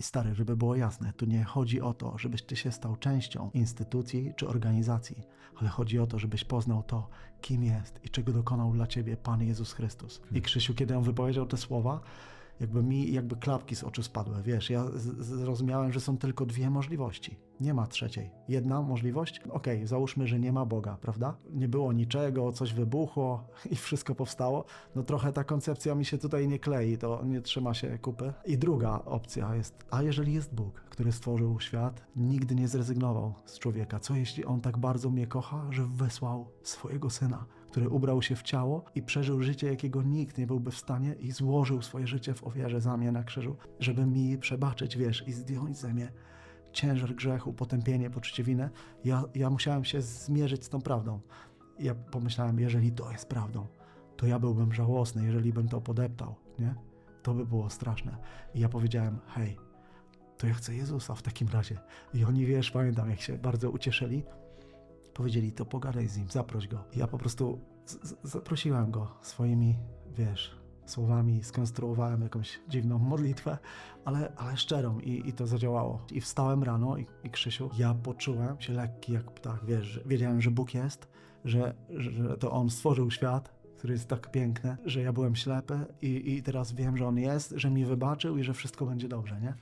I stary, żeby było jasne, tu nie chodzi o to, żebyś ty się stał częścią instytucji czy organizacji, ale chodzi o to, żebyś poznał to, kim jest i czego dokonał dla ciebie Pan Jezus Chrystus. I Krzysiu, kiedy on wypowiedział te słowa, jakby mi jakby klapki z oczu spadły, wiesz, ja zrozumiałem, że są tylko dwie możliwości, nie ma trzeciej. Jedna możliwość, okej, załóżmy, że nie ma Boga, prawda? Nie było niczego, coś wybuchło i wszystko powstało, no trochę ta koncepcja mi się tutaj nie klei, to nie trzyma się kupy. I druga opcja jest, a jeżeli jest Bóg, który stworzył świat, nigdy nie zrezygnował z człowieka, co jeśli On tak bardzo mnie kocha, że wysłał swojego Syna, który ubrał się w ciało i przeżył życie, jakiego nikt nie byłby w stanie i złożył swoje życie w ofierze za mnie na krzyżu, żeby mi przebaczyć, wiesz, i zdjąć ze mnie ciężar grzechu, potępienie, poczucie winy. Ja, ja musiałem się zmierzyć z tą prawdą. Ja pomyślałem, jeżeli to jest prawdą, to ja byłbym żałosny, jeżeli bym to podeptał, nie? To by było straszne. I ja powiedziałem, hej, to ja chcę Jezusa w takim razie. I oni, wiesz, pamiętam, jak się bardzo ucieszyli, powiedzieli, to pogadaj z nim, zaproś go. Ja po prostu zaprosiłem go swoimi, wiesz, słowami, skonstruowałem jakąś dziwną modlitwę, ale, ale szczerą i, i to zadziałało. I wstałem rano i, i Krzysiu, ja poczułem się lekki jak ptak, wiesz, wiedziałem, że Bóg jest, że, że to On stworzył świat, który jest tak piękny, że ja byłem ślepy i, i teraz wiem, że On jest, że mi wybaczył i że wszystko będzie dobrze, nie?